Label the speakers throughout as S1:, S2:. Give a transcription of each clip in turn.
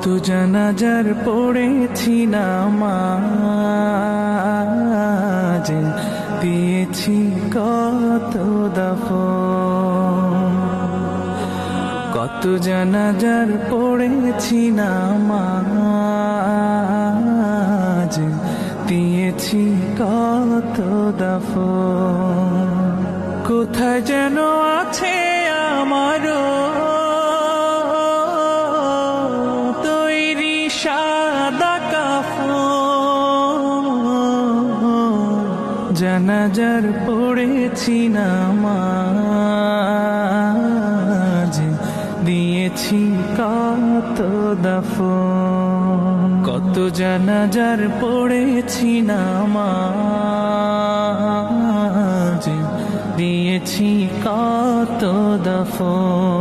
S1: কত জানাজার পড়েছি নামাজ। দিয়েছি কত দফন। কত জানাজার পড়েছি নামাজ। দিয়েছি কত দফন। কোথায় যেন জানাজার পড়েছি নামাজ। দিয়েছি কত দফন। কত জানাজার পড়েছি নামাজ। দিয়েছি কত দফন।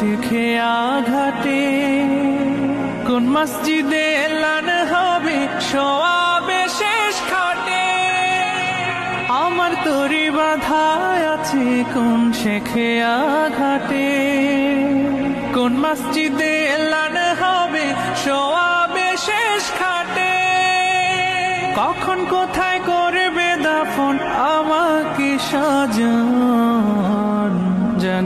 S1: শিখে আঘাটে কোন মসজিদে এলান হবে? সোয়াবে শেষ খাটে। আমার তরি বাধায় আছে কোন শেখে আঘাটে কোন মসজিদে এলান হবে? সোয়াবে শেষ খাটে। কখন কোথায় করবে দাফন? আমাকে সাজন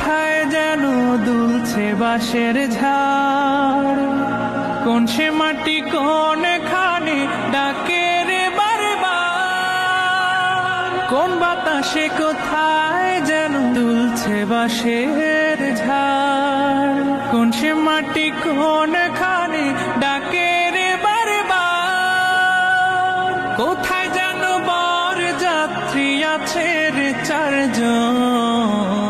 S1: কোথায় যেন দুলছে বাঁশের ঝাড়? কোন সে মাটি, কোন খানে ডাকে বারবার? কোন বাতাসে কোথায় যেন দুলছে বাঁশের ঝাড়? কোন সে মাটি, কোন খানে ডাকে রে বারবার? কোথায় যেন বর যাত্রী আছে রে চারজন?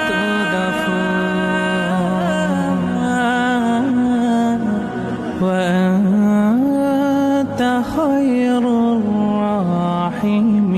S1: خير الراحمين.